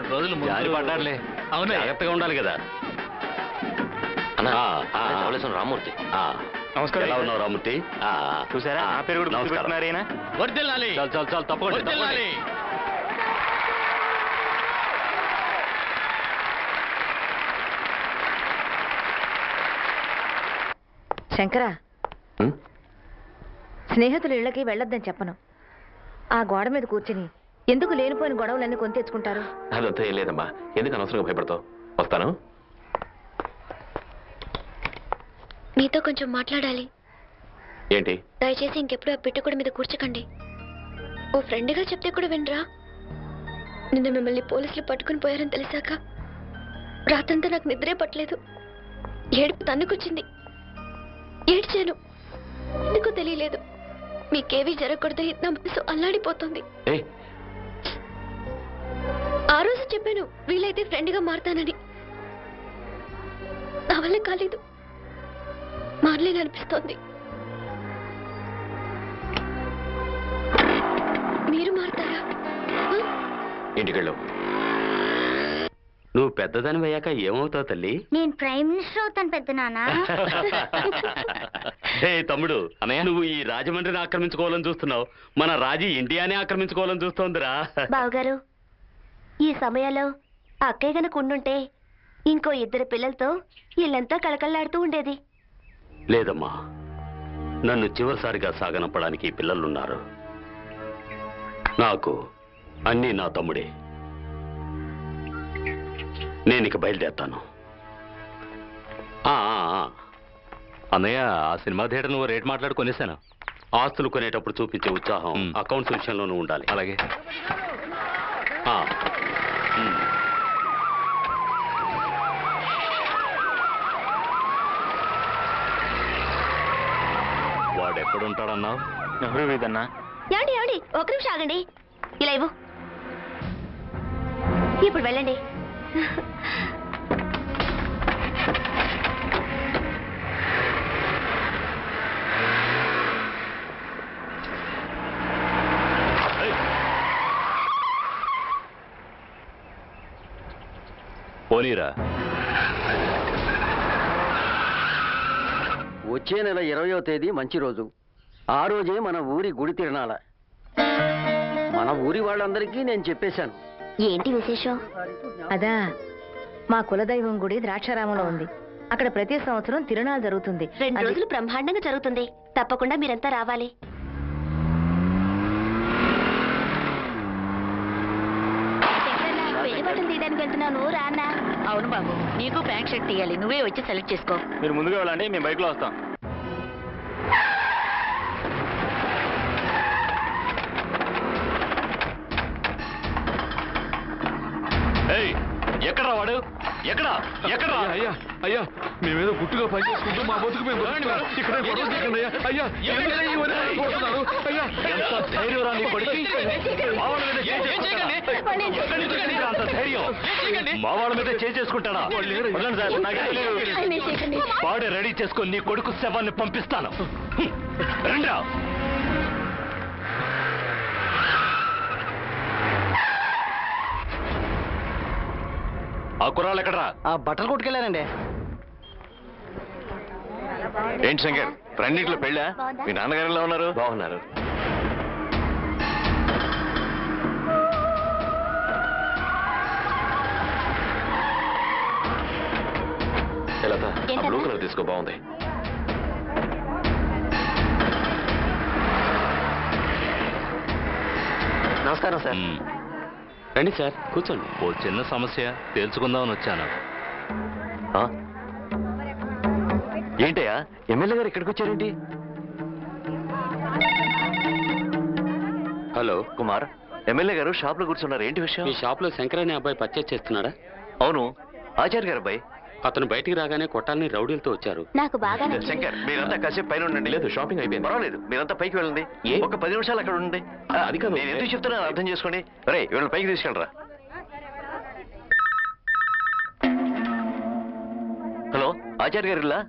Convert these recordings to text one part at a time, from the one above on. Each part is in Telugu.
రెండు రోజులు ముందు- జారి పడ్డారులే అవును జాగ్రత్తగా ఉండాలి కదా అన్నా ఆ, ఆ. నేను ధవళేశ్వరం రామూర్తి ఆ. నమస్కారం. ఎలా ఉన్నావు రామూర్తి ఆ, ఆ. చూసారా ఆ, నా పేరు కూడా నమస్కారం. గుర్తుపెట్టుకున్నారు ఈయన వర్దిల్లాలి చాలు చాలు చాలు తప్పకుండా వర్దిల్లాలి శంకర ఉం? స్నేహితులు ఇళ్ళకి వెళ్ళొద్దని చెప్పను ఆ గోడ మీద కూర్చుని ఎందుకు లేనిపోయిన గొడవలన్నీ కొని తెచ్చుకుంటారు? అదంతా ఏం లేదమ్మా. ఎందుకు అనవసరంగా భయపడతావు? వస్తాను. మీతో కొంచెం మాట్లాడాలి. ఏంటి? దయచేసి ఇంకెప్పుడు ఆ పిట్టకుడి మీద కూర్చోకండి. ఓ ఫ్రెండ్గా చెప్తే కూడా వినరా? నిన్న మిమ్మల్ని పోలీసులు పట్టుకుని పోయారని తెలిసాక రాత్రంతా నాకు నిద్రే పట్టలేదు. ఏడుపు తన్నుకొచ్చింది. ఏడ్చాను. ఎందుకో తెలియలేదు. మీకేవీ జరగకూడదని నా మనసు అల్లాడిపోతుంది. ఏ ఆ రోజు చెప్పాను వీలైతే ఫ్రెండ్గా మారతానని. నా వల్ల కాలేదు. మారలేననిపిస్తోంది మీరు మారతారా? ఆ? ఇంటికి వెళ్ళు నువ్వు పెద్దదాని అయ్యాక ఏమవుతావు తల్లి? నేను ప్రైమ్ మినిస్టర్ అవుతాను పెద్ద నాన్న. హే తమ్ముడు అన్నయ్య. నువ్వు ఈ రాజమండ్రిని ఆక్రమించుకోవాలని చూస్తున్నావు. మన రాజీ ఇండియానే ఆక్రమించుకోవాలని చూస్తోందిరా. బావగారు ఈ సమయంలో అక్కయ్య గనక ఉండుంటే ఇంకో ఇద్దరు పిల్లలతో ఇల్లంతా కళకళలాడుతూ ఉండేది. లేదమ్మా నన్ను చివరిసారిగా సాగనంపడానికి ఈ పిల్లలున్నారు. నాకు అన్నీ నా తమ్ముడే. నేను ఇక బయలుదేరుతాను. ఆ, ఆ, ఆ. అన్నయ్య ఆ సినిమా థియేటర్ నువ్వు రేట్ మాట్లాడి కొనేసాను ఆస్తులు కొనేటప్పుడు చూపించే ఉత్సాహం అకౌంట్స్ విషయంలోనూ ఉండాలి. అలాగే. వాడు ఎక్కడుంటాడన్నావు నెహ్రూ వీధన్నా ఏమండి ఏమండి? ఒక నిమిషం ఆగండి. ఇలా ఇవ్వు. ఇప్పుడు వెళ్ళండి. పోనీరా వచ్చే నెల ఇరవయో తేదీ మంచి రోజు. ఆ రోజే మన ఊరి గుడి తిరణాల. మన ఊరి వాళ్ళందరికీ నేను చెప్పేశాను. ఏంటి విశేషం? అదా మా కులదైవం గుడి ద్రాక్షారామంలో ఉంది. అక్కడ ప్రతి సంవత్సరం తిరునాళ్ళు జరుగుతుంది. రెండు రోజులు బ్రహ్మాండంగా జరుగుతుంది. తప్పకుండా మీరంతా రావాలి. తీయడానికి నువ్వు రానా అవును బాబు. నీకు ప్యాంట్ షర్ట్ తీయాలి. నువ్వే వచ్చి సెలెక్ట్ చేసుకో. మీరు ముందుగా వెళ్ళండి మేము బైక్లో వస్తాం. ఎక్కడ? అయ్యా అయ్యా మేమేదో గుట్టుగా పని చేసుకుంటూ మా బతుకు మేము. ఇక్కడ అయ్యా అయ్యా? అయ్యా ఎంత ధైర్యం కొడుక్కి? మావాళ్ళ మీద చేయి చేసుకుంటాడా? అంత ధైర్యం. మీద. బాడీ రెడీ చేసుకొని నీ కొడుకు శవాన్ని పంపిస్తాను. హ్మ్. ఆ కుర్రాళ్ళు ఎక్కడరా? ఆ బట్టలు కొట్టుకెళ్ళానండి ఏంటి శంకర్ రెండింటిలో పెళ్ళా? మీ నాన్నగారు ఎలా ఉన్నారు? బాగున్నారు. ఎలా బ్లూ కలర్ తీసుకో బాగుంది. నమస్కారం సార్. రండి సార్ కూర్చోండి. ఓ చిన్న సమస్య తేల్చుకుందామని వచ్చాను. ఆ? ఏంటయ్యా ఎమ్మెల్యే గారు ఇక్కడికి వచ్చారేంటి? హలో కుమార్ ఎమ్మెల్యే గారు షాప్లో కూర్చున్నారు. ఏంటి విషయం? మీ షాప్లో శంకర్ అనే అబ్బాయి పర్చేస్ చేస్తున్నాడా? అవును ఆచార్య గారు అబ్బాయి. అతను బయటికి రాగానే కొట్టాలని రౌడీలతో వచ్చారు. నాకు బాగా నచ్చింది. శంకర్ మీరంతా కాసేపు పైన ఉండండి. లేదు షాపింగ్ అయిపోయింది. పర్వాలేదు మీరంతా పైకి వెళ్ళండి. ఒక పది నిమిషాలు అక్కడ ఉండండి. అది కాదు. నేను ఎందుకు చెప్తున్నాను అర్థం చేసుకోండి. రే వీళ్ళని పైకి తీసుకెళ్ళరా. హలో ఆచార్య గారు ఇలా?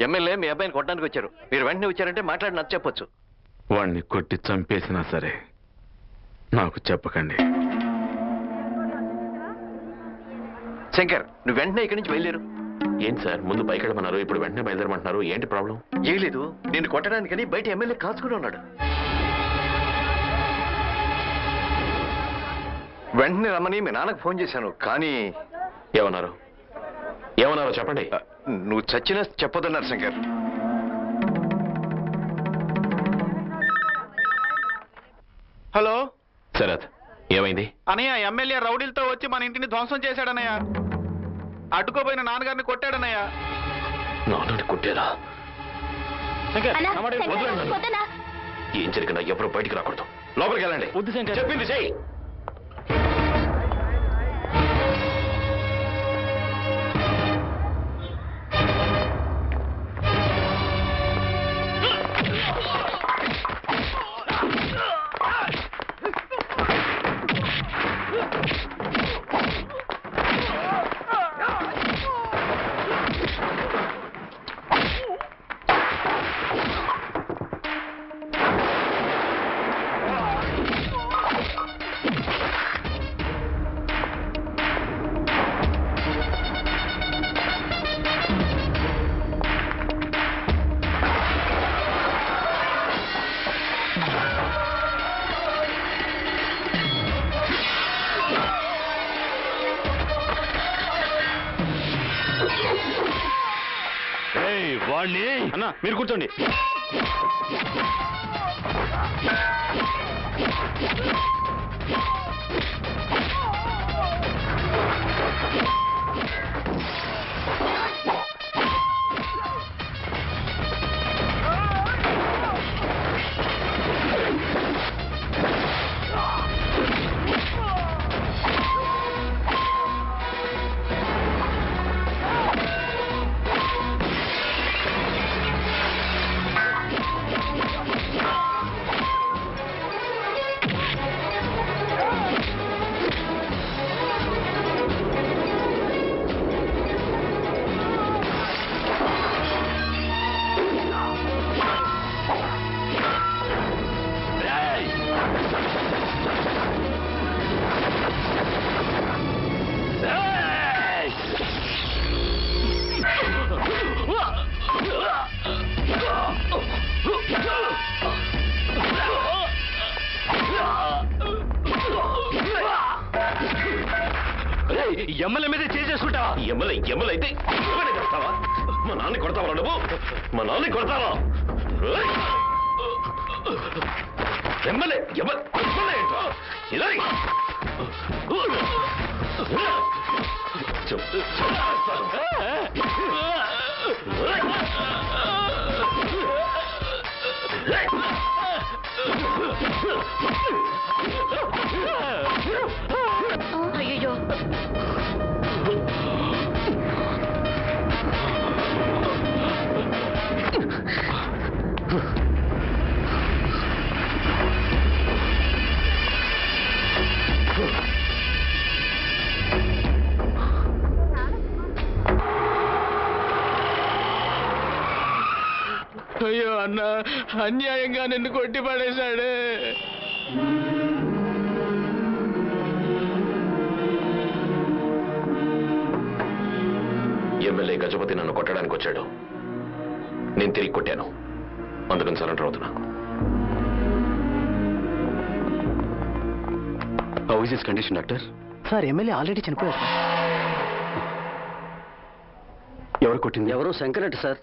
ఎమ్మెల్యే మీ అబ్బాయిని కొట్టడానికి వచ్చారు. మీరు వెంటనే వచ్చారంటే మాట్లాడి నచ్చ చెప్పొచ్చు. వాణ్ణి కొట్టి చంపేసినా సరే నాకు చెప్పకండి. శంకర్ నువ్వు వెంటనే ఇక్కడి నుంచి బయలుదేరు. ఏంటి సార్ ముందు పైకి వెళ్ళమన్నారు ఇప్పుడు వెంటనే బయలుదేరమంటున్నారు ఏంటి ప్రాబ్లం? ఏం లేదు నేను కొట్టడానికని బయట ఎమ్మెల్యే కాచుకుని ఉన్నాడు. వెంటనే రమ్మని మీ నాన్నకు ఫోన్ చేశాను కానీ ఏమన్నారు? ఏమన్నారో చెప్పండి. నువ్వు చచ్చినా చెప్పొద్దన్నారు శంకర్. హలో? శరత్. ఏమైంది? అనయ్య ఎమ్మెల్యే రౌడీలతో వచ్చి మన ఇంటిని ధ్వంసం చేశాడనయ్య అడ్డుకోపోయిన నాన్నగారిని కొట్టాడనయ్య నాన్నని కొట్టేరా ఏం జరిగినా ఎవరు బయటికి రాకూడదు. లోపలికి వెళ్ళండి. వద్దు. చెప్పింది చెయ్యి. మీరు కూర్చోండి. ఎమ్మెల్యే మీద చేసేసుకుంటా ఎమ్మెల్యే ఎమ్మెల్యే అయితే ఎమ్మెల్యే కొడతావా మా నాన్న కొడతావా నువ్వు? మా నాన్న కొడతావా? ఎమ్మెల్యే ఎమ్మెల్యే ఎమ్మెల్యే ఇలా రా. అన్యాయంగా నిన్ను కొట్టి పడేశాడు. ఎమ్మెల్యే గజపతి నన్ను కొట్టడానికి వచ్చాడు. నేను తిరిగి కొట్టాను. అందుకని సరెండర్ అవుతున్నా. How is is condition doctor sir MLA already చనిపోయారు ఎవరు కొట్టింది? ఎవరో శంకరెడ్డి సార్.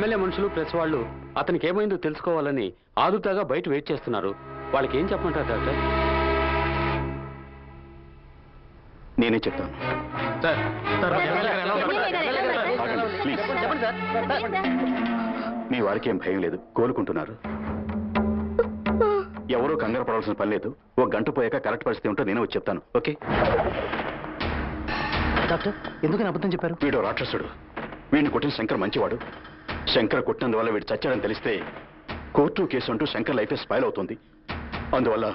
ఎమ్మెల్యే మనుషులు ప్రెస్ వాళ్ళు అతనికి ఏమైందో తెలుసుకోవాలని ఆదుతాగా బయట వెయిట్ చేస్తున్నారు. వాళ్ళకి ఏం చెప్పమంటారు డాక్టర్? నేనే చెప్తాను. మీ వారికి ఏం భయం లేదు. కోలుకుంటున్నారు. ఎవరూ కంగారు పడాల్సిన పని లేదు. ఓ గంట పోయాక కరెక్ట్ పరిస్థితి ఉంటే నేనే వచ్చి చెప్తాను. ఓకే? డాక్టర్ ఎందుకని అబద్ధం చెప్పారు? వీడు రాక్షసుడు. వీడిని కొట్టిన శంకర్ మంచివాడు. శంకర్ కొట్టినందువల్ల వీడు చచ్చాడని తెలిస్తే కోర్టు కేసు అంటూ శంకర్ లైఫ్ స్పైల్ అవుతుంది. అందువల్ల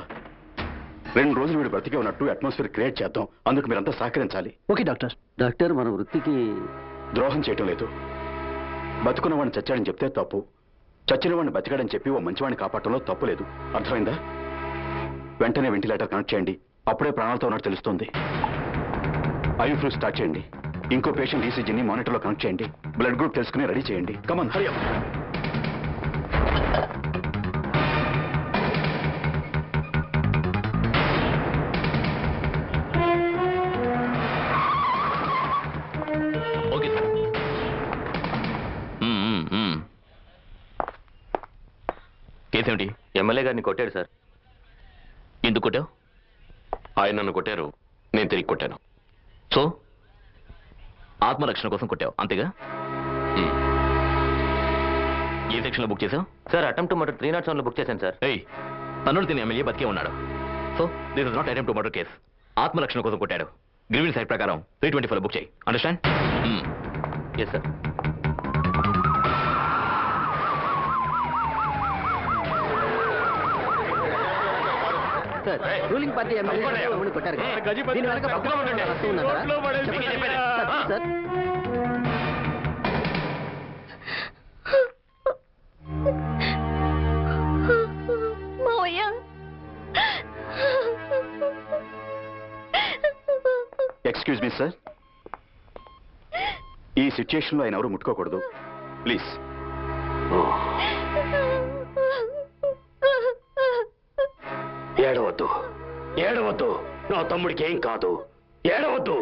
రెండు రోజులు వీడు బ్రతికే ఉన్నట్టు అట్మాస్ఫియర్ క్రియేట్ చేద్దాం. అందుకు మీరంతా సహకరించాలి. Okay doctor. డాక్టర్ మన వృత్తికి ద్రోహం చేయటం లేదు. బతుకున్న వాడిని చచ్చాడని చెప్తే తప్పు. చచ్చిన వాడిని బతికాడని చెప్పి ఓ మంచివాడిని కాపాడటంలో తప్పు లేదు. అర్థమైందా? వెంటనే వెంటిలేటర్ కనెక్ట్ చేయండి. అప్పుడే ప్రాణాలతో ఉన్నట్టు తెలుస్తుంది. ఐ ఫ్లూ స్టార్ట్ చేయండి. ఇంకో పేషెంట్ ఈసీజీని మానిటర్లో కనెక్ట్ చేయండి. బ్లడ్ గ్రూప్ తెలుసుకుని రెడీ చేయండి. Come on Hari okay sir hmm, hmm, hmm. Case ఏమిటి? ఎమ్మెల్యే గారిని కొట్టాడు సార్. ఎందుకు కొట్టావు? ఆయన నన్ను కొట్టారు. నేను తిరిగి కొట్టాను. సో ఆత్మరక్షణ కోసం కొట్టావు అంతేగా. ఏ సెక్షన్లో బుక్ చేసావు? Sir attempt murder three nought సెవెన్లో బుక్ చేశాను సార్. ఏయ్ తన్నుడు తిని ఎమ్మెల్యే బతికే ఉన్నాడు. So this is not attempt to murder case ఆత్మరక్షణ కోసం కొట్టాడు. గ్రివిన్ సైడ్ ప్రకారం త్రీ ట్వంటీ ఫైవ్ బుక్ చేయి. Understand yes sir sir ruling party MLA కొట్టారు? దీని వెనక. Sir, excuse me sir. ఈ సిచ్యుయేషన్లో ఆయన ఎవరు ముట్టుకోకూడదు. ప్లీజ్ ఏడవద్దు. ఏడవద్దు. నా తమ్ముడికి ఏం కాదు. ఏడవద్దు.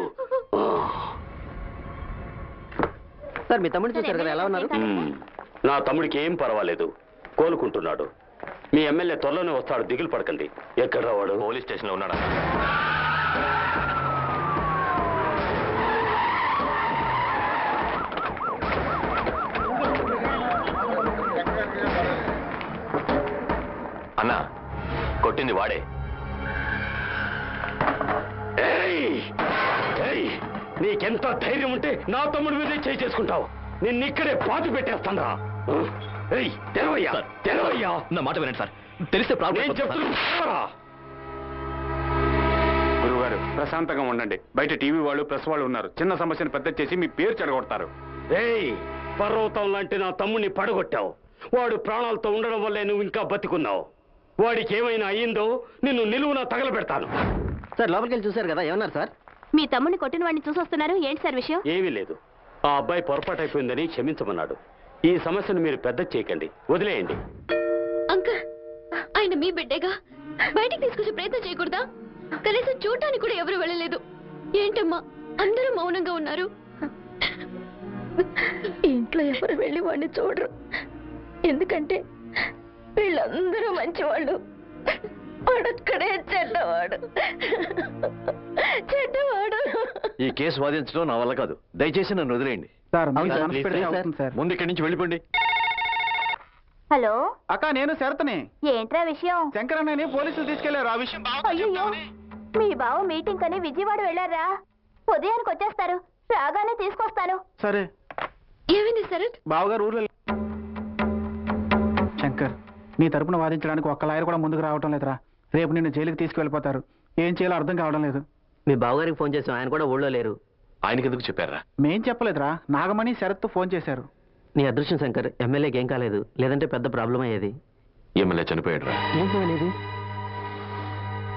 సార్ మీ తమ్ముడు చూశారు కదా ఎలా ఉన్నారు. నా తమ్ముడికి ఏం పర్వాలేదు. కోలుకుంటున్నాడు. మీ ఎమ్మెల్యే త్వరలోనే వస్తాడు దిగులు పడకండి. ఎక్కడ వాడు పోలీస్ స్టేషన్లో ఉన్నాడా? అన్నా కొట్టింది వాడే. ఏయ్! ఏయ్! నీకెంత ధైర్యం ఉంటే నా తమ్ముడి మీదే చేయి చేసుకుంటావు. నిన్ను ఇక్కడే పాతి పెట్టేస్తాను ఏయ్ తెరవయ్యా తెరవయ్యా. నా మాట వినండి సార్. తెలిస్తే ప్రాబ్లం నేను చెప్తున్నా గురుగారు ప్రశాంతంగా ఉండండి. బయట టీవీ వాళ్ళు ప్రెస్ వాళ్ళు ఉన్నారు. చిన్న సమస్యను పెద్ద చేసి మీ పేరు చెడగొడతారు. ఏయ్ పర్వతం లాంటి నా తమ్ముడిని పడగొట్టావు. వాడు ప్రాణాలతో ఉండడం వల్లే నువ్వు ఇంకా బతికున్నావు. వాడికి ఏమైనా అయ్యిందో నిన్ను నిలువున తగలబెడతాను. సార్ లోపలికి వెళ్ళి చూశారు కదా ఏమన్నారు సార్? మీ తమ్ముడిని కొట్టిన వాడిని చూసొస్తున్నారు. ఏంటి సార్ విషయం? ఏమీ లేదు. ఆ అబ్బాయి పొరపాటు అయిపోయిందని క్షమించమన్నాడు. ఈ సమస్యను మీరు పెద్ద చేయకండి. వదిలేయండి. అంకుల్ ఆయన మీ బిడ్డేగా? బయటికి తీసుకొచ్చే ప్రయత్నం చేయకూడదా? కనీసం చూడటానికి కూడా ఎవరు వెళ్ళలేదు. ఏంటమ్మా అందరూ మౌనంగా ఉన్నారు. ఇంట్లో ఎవరు వెళ్ళి వాడిని చూడరు. ఎందుకంటే వీళ్ళందరూ మంచివాళ్ళు. వాడొక్కడే చెడ్డవాడు. చెడ్డవాడు. ఈ కేసు వాదించడం నా వల్ల కాదు. దయచేసి నన్ను వదిలేయండి. ముందు ఇక్కడి నుంచి వెళ్ళిపోండి. హలో? అక్క నేను శరతని. ఏంట్రా విషయం? శంకరన్నని పోలీసులు తీసుకెళ్ళారు. ఆ విషయం అయ్యో. మీ బావ మీటింగ్ అని విజయవాడ వెళ్ళారా? ఉదయానికి వచ్చేస్తారు. రాగానే తీసుకొస్తాను. సరే. ఏమైంది శరత్? బావగారు ఊర్లో శంకర్ నీ తరపున వాదించడానికి ఒక్క లాయర్ కూడా ముందుకు రావటం లేదురా. రేపు నిన్ను జైలుకి తీసుకువెళ్ళిపోతారు. ఏం చేయాలో అర్థం కావడం లేదు. మీ బావగారికి ఫోన్ చేసాం ఆయన కూడా ఊళ్ళో లేరు. ఆయనకి ఎందుకు చెప్పారా? మేం చెప్పలేదురా. నాగమణి శరత్ ఫోన్ చేశారు. నీ అదృష్టం శంకర్ ఎమ్మెల్యేకి ఏం కాలేదు. లేదంటే పెద్ద ప్రాబ్లం అయ్యేది. ఎమ్మెల్యే చనిపోయాడు రా ఏం కాలేదు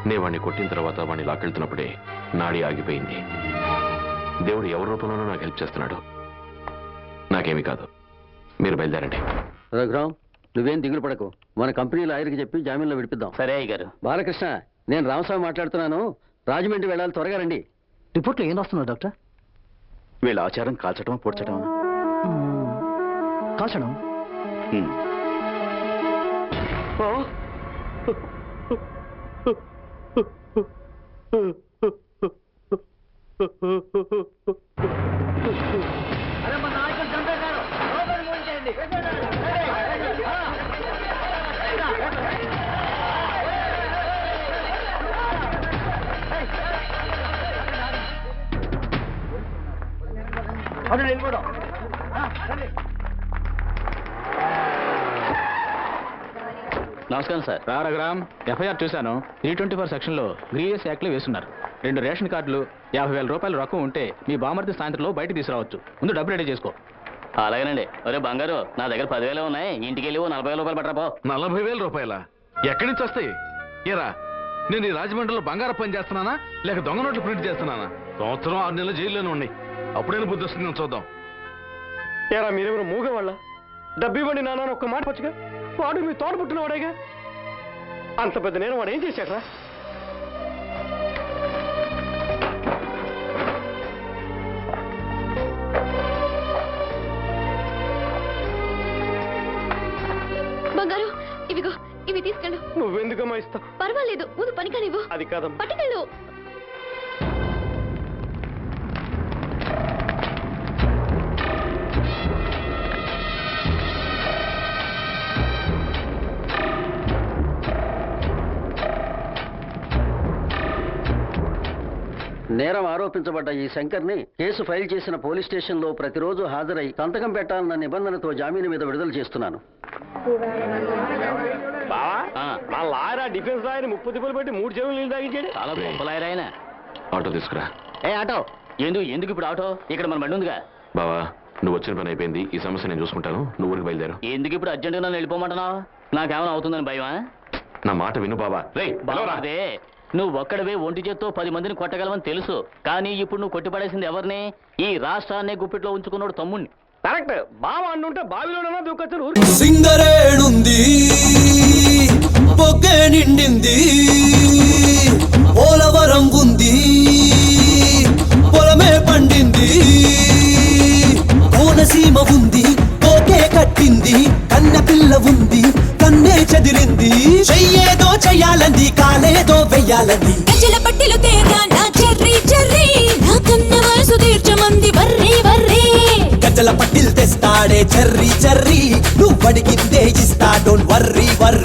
నే వాడిని కొట్టిన తర్వాత వాడిని లాక్కెళ్తున్నప్పుడే నాడి ఆగిపోయింది. దేవుడు ఎవరి రూపంలోనూ నాకు హెల్ప్ చేస్తున్నాడు. నాకేమీ కాదు. మీరు బయలుదేరండి. రఘురామ్ నువ్వేం దిగులు పడకు. మన కంపెనీ లాయర్కి చెప్పి జామీన్లో విడిపిద్దాం. సరే అయ్యగారు. బాలకృష్ణ నేను రామస్వామి మాట్లాడుతున్నాను. రాజమండ్రి వెళ్ళాలి త్వరగా రండి. రిపోర్ట్లో ఏం వస్తున్నావు డాక్టర్? వీళ్ళ ఆచారం కాల్చడం పొడ్చడం కాల్చడం? ఓ. అది నమస్కారం సార్. రారగ్రామ్ ఎఫ్ఐఆర్ చూశాను. త్రీ ట్వంటీ ఫోర్ సెక్షన్లో గ్రీవియస్ యాక్ట్లు వేస్తున్నారు రెండు రేషన్ కార్డులు యాభై వేల రూపాయల రకం ఉంటే మీ బామర్తి సాయంత్రంలో బయట తీసుకురావచ్చు. ముందు డబ్బు రెడీ చేసుకో. అలాగేనండి. ఒరే బంగారు నా దగ్గర పదివేలు ఉన్నాయి. ఇంటికి వెళ్ళి ఓ నలభై వేల రూపాయలు పట్టరాపో నలభై వేల రూపాయల? ఎక్కడి నుంచి వస్తాయి? ఇరా నేను ఈ రాజమండ్రిలో బంగారు పని చేస్తున్నానా? లేక దొంగ నోట్లు ప్రింట్ చేస్తున్నానా? సంవత్సరం ఆరు నెలలు జైల్లోనే ఉన్నాయి. అప్పుడైనా బుద్ధి వస్తుంది చూద్దాం. ఏరా మీరెవరు మూగ వాళ్ళ డబ్బు ఇవ్వండి నాన్న అని ఒక్క మాట వచ్చుగా వాడు మీ తోట పుట్టిన వాడేగా అంత పెద్ద నేను వాడు ఏం చేశాడ్రా? బంగారు ఇవిగో ఇవి తీసుకెళ్ళు. నువ్వెందుకమ్మా ఇస్తావు? పర్వాలేదు ముందు పని కానివ్వు అది కాదమ్మా. పట్టుకెళ్ళు. నేరం ఆరోపించబడ్డ ఈ శంకర్ని కేసు ఫైల్ చేసిన పోలీస్ స్టేషన్లో ప్రతిరోజు హాజరై సంతకం పెట్టాలన్న నిబంధనతో జామీను మీద విడుదల చేస్తున్నాను. బావా మా లాయర్ ఆ డిఫెన్స్ లాయర్ ముప్పు తిప్పులు పెట్టి మూడు చెవులు నీళ్ళు తాగించాడు. చాలా గొప్పలాయరా ఆయన. ఆటో తీసుకురా. ఏ ఆటో? ఎందుకు ఎందుకు ఇప్పుడు ఆటో? ఇక్కడ మన బండి ఉందిగా. బావా నువ్వు వచ్చిన పని అయిపోయింది. ఈ సమస్య నేను చూసుకుంటాను. నువ్వు ఊరికి బయలుదేరు. ఎందుకు ఇప్పుడు అర్జెంటుగా నన్ను వెళ్ళిపోమంటున్నావు? నాకేమైనా అవుతుందని భయమా? నా మాట విను బావా. రే. నువ్వు ఒక్కడవే ఒంటి చేత్తో పది మందిని కొట్టగలవని తెలుసు. కానీ ఇప్పుడు నువ్వు కొట్టిపడేసింది ఎవరిని? ఈ రాష్ట్రాన్ని గుప్పిట్లో ఉంచుకున్నాడు తమ్ముణ్ణి. కరెక్ట్. బావ అంటుంటే బావిలోనన్నా దూకొచ్చు సింగరేణుంది పొగ్గే నిండింది పోలవరం ఉంది పొలమే పండింది కోనసీమ ఉంది పోకే కట్టింది కన్న పిల్ల ఉంది చెదిరింది. చెయ్యేదో చెయ్యాలంది కాలేదో వెయ్యాలంది. గజల పట్టిలు తేగా నా చెర్రీ చెర్రీ. నా కన్న వయసు తీర్చమంది వర్రీ వర్రీ. గజల పట్టిల్ తెస్తాడే చర్రీ చర్రీ. నువ్వు అడిగిందే ఇస్తా డోంట్ వర్రీ వర్రీ